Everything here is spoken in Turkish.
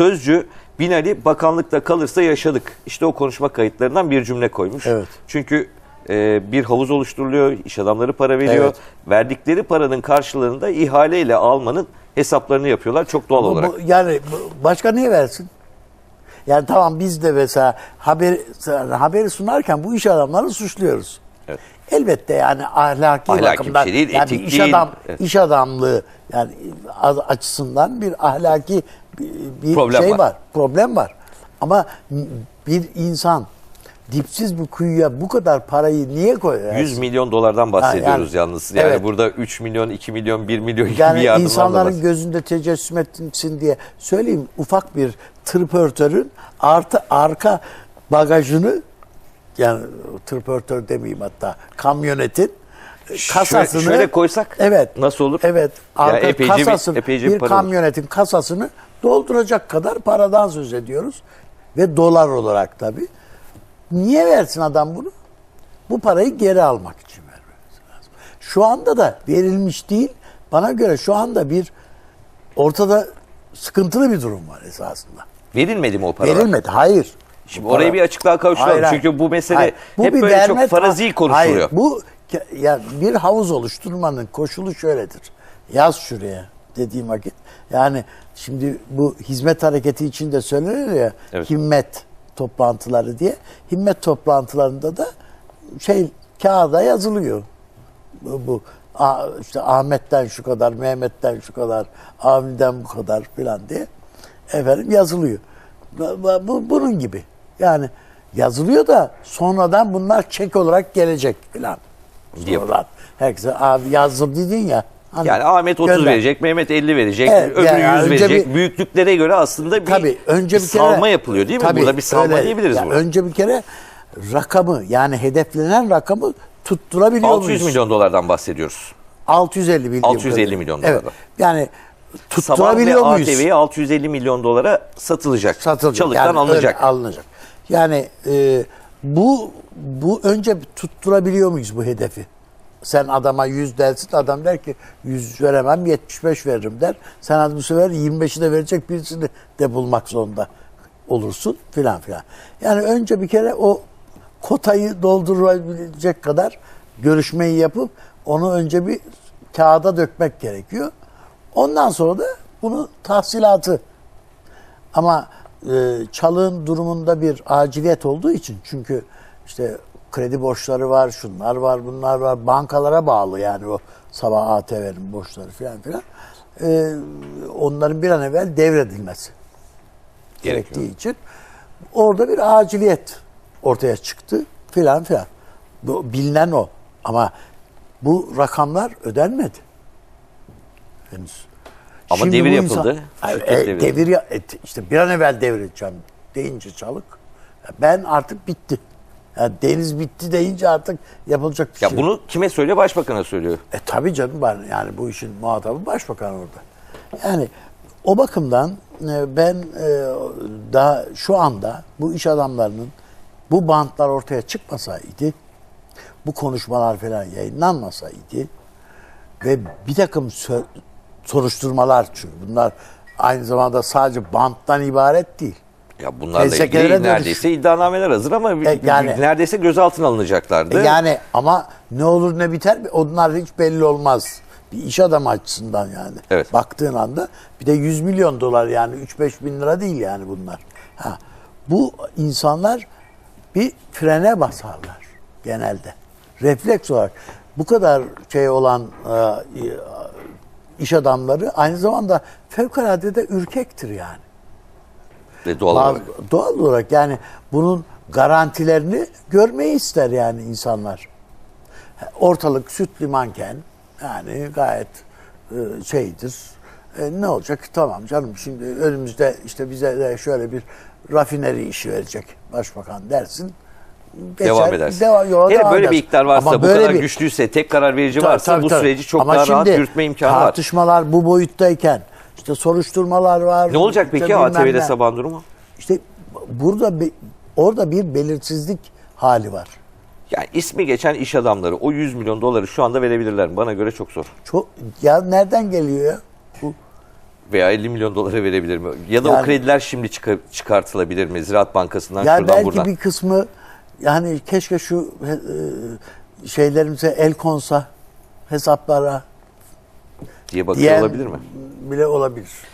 Sözcü Binali bakanlıkta kalırsa yaşadık. İşte o konuşma kayıtlarından bir cümle koymuş. Evet. Çünkü e, bir havuz oluşturuluyor, iş adamları para veriyor. Evet. Verdikleri paranın karşılığında ihaleyle almanın hesaplarını yapıyorlar çok doğal Bu- olarak. bu- yani başka niye versin? Yani tamam biz de mesela haber, haberi sunarken bu iş adamlarını suçluyoruz. Evet. Elbette yani ahlaki, Ahlaki bir bakımdan şey değil, yani etik bir iş değil. adam Evet. iş adamlığı yani açısından bir ahlaki bir, bir Problem şey var. var. Problem var. Ama bir insan dipsiz bir kuyuya bu kadar parayı niye koyuyor? 100 milyon dolardan bahsediyoruz yani- yalnız. Yani Evet. burada 3 milyon, 2 milyon, 1 milyon Yani yardımlarla insanların bahsediyoruz. gözünde tecessüm etsin diye söyleyeyim ufak bir tırpörtörün artı arka bagajını yani tırpörtör demeyeyim hatta kamyonetin kasasını şöyle koysak evet nasıl olur? Evet. Arka epeyce bir- kasasını, epeyce bir, bir para olur. kamyonetin kasasını dolduracak kadar paradan söz ediyoruz ve dolar olarak tabii. Niye versin adam bunu? Bu parayı geri almak için vermesi lazım. Şu anda da verilmiş değil. Bana göre şu anda bir ortada sıkıntılı bir durum var esasında. Verilmedi mi o paralar? Verilmedi. Hayır. Şimdi para- bir açıklığa kavuşturalım. Hayır, hayır. Çünkü bu mesele Hayır. Bu hep böyle çok farazi konuşuluyor. Hayır, bu ya bir havuz oluşturmanın koşulu şöyledir. Yaz şuraya dediğim vakit. Yani şimdi bu hizmet hareketi içinde söylenir ya Evet. himmet toplantıları diye. Himmet toplantılarında da şey kağıda yazılıyor. Bu, bu işte Ahmet'ten şu kadar, Mehmet'ten şu kadar, Avni'den bu kadar filan diye efendim yazılıyor. Bu- bu- bunun gibi. Yani yazılıyor da sonradan bunlar çek olarak gelecek filan. Sonradan. Herkese abi yazdım dedin ya. hani Yani Ahmet 30 gönder. verecek, Mehmet 50 verecek, Evet, öbürü yani 100 önce verecek. bir- Büyüklüklere göre aslında bir, Tabii önce bir bir kere salma yapılıyor değil mi? Tabii, Burada bir salma öyle. diyebiliriz Ya buna. Önce bir kere rakamı yani hedeflenen rakamı tutturabiliyor 600 muyuz? milyon dolardan bahsediyoruz. 650 bildiğim 650 kadarıyla. milyon Evet. dolar. Yani Sabah ve tutturabiliyor muyuz? ATV'ye 650 milyon dolara satılacak. Satılacak. Çalıktan Yani alınacak. alınacak. Yani e, bu bu önce tutturabiliyor muyuz bu hedefi? Sen adama 100 dersin adam der ki 100 veremem 75 veririm der. Sen bu sefer 25'i de verecek birisini de bulmak zorunda olursun filan filan. Yani önce bir kere o kotayı doldurabilecek kadar görüşmeyi yapıp onu önce bir kağıda dökmek gerekiyor. Ondan sonra da bunu tahsilatı ama e, çalığın durumunda bir aciliyet olduğu için çünkü işte kredi borçları var, şunlar var, bunlar var. Bankalara bağlı yani o sabah ATV'nin borçları falan filan. E, onların bir an evvel devredilmesi gerektiği için orada bir aciliyet ortaya çıktı filan filan. Bu bilinen o. Ama bu rakamlar ödenmedi. Henüz. Ama Şimdi devir yapıldı. Ay, Şirket e, devir ya- e, işte bir an evvel devredeceğim deyince çalık. ya Ben artık bitti. Ya deniz bitti deyince artık yapılacak bir Ya şey. bunu kime söylüyor? Başbakan'a söylüyor. E tabii canım ben yani bu işin muhatabı başbakan orada. Yani o bakımdan e, ben e, daha şu anda bu iş adamlarının bu bantlar ortaya çıkmasaydı, bu konuşmalar falan yayınlanmasaydı ve bir takım soruşturmalar çünkü bunlar aynı zamanda sadece banttan ibaret değil. Ya bunlarla ilgili dönüş- neredeyse iddianameler hazır ama E, yani- neredeyse gözaltına alınacaklardı. E Yani ama ne olur ne biter onlar hiç belli olmaz. Bir iş adamı açısından yani. Evet. Baktığın anda bir de 100 milyon dolar yani 3-5 bin lira değil yani bunlar. Ha, bu insanlar bir frene basarlar genelde. Refleks olarak. Bu kadar şey olan e, iş adamları aynı zamanda fevkalade de ürkektir yani. Ve doğal Bazı- olarak. doğal olarak yani bunun garantilerini görmeyi ister yani insanlar. Ortalık süt limanken yani gayet e, şeydir. E, ne olacak? Tamam canım şimdi önümüzde işte bize de şöyle bir rafineri işi verecek başbakan dersin. Geçer, devam edersin. deva- yola Hele devam böyle bir edersin. iktidar varsa, Ama bu böyle kadar bir- güçlüyse, tek karar verici Tabii, varsa tabii, bu tabii. süreci çok Ama daha rahat yürütme imkanı var. Tartışmalar bu boyuttayken işte soruşturmalar var. Ne olacak işte peki ATV'de ne. sabahın durumu? İşte burada bir, orada bir belirsizlik hali var. Yani ismi geçen iş adamları o 100 milyon doları şu anda verebilirler mi? Bana göre çok zor. Çok ya nereden geliyor ya? Bu Veya 50 milyon dolara verebilir mi? Ya da o Yani- krediler şimdi çıkar- çıkartılabilir mi? Ziraat Bankası'ndan Ya şuradan belki buradan bir kısmı yani keşke şu e, şeylerimize el konsa hesaplara diye bakıyor diyen olabilir mi? bile olabilir.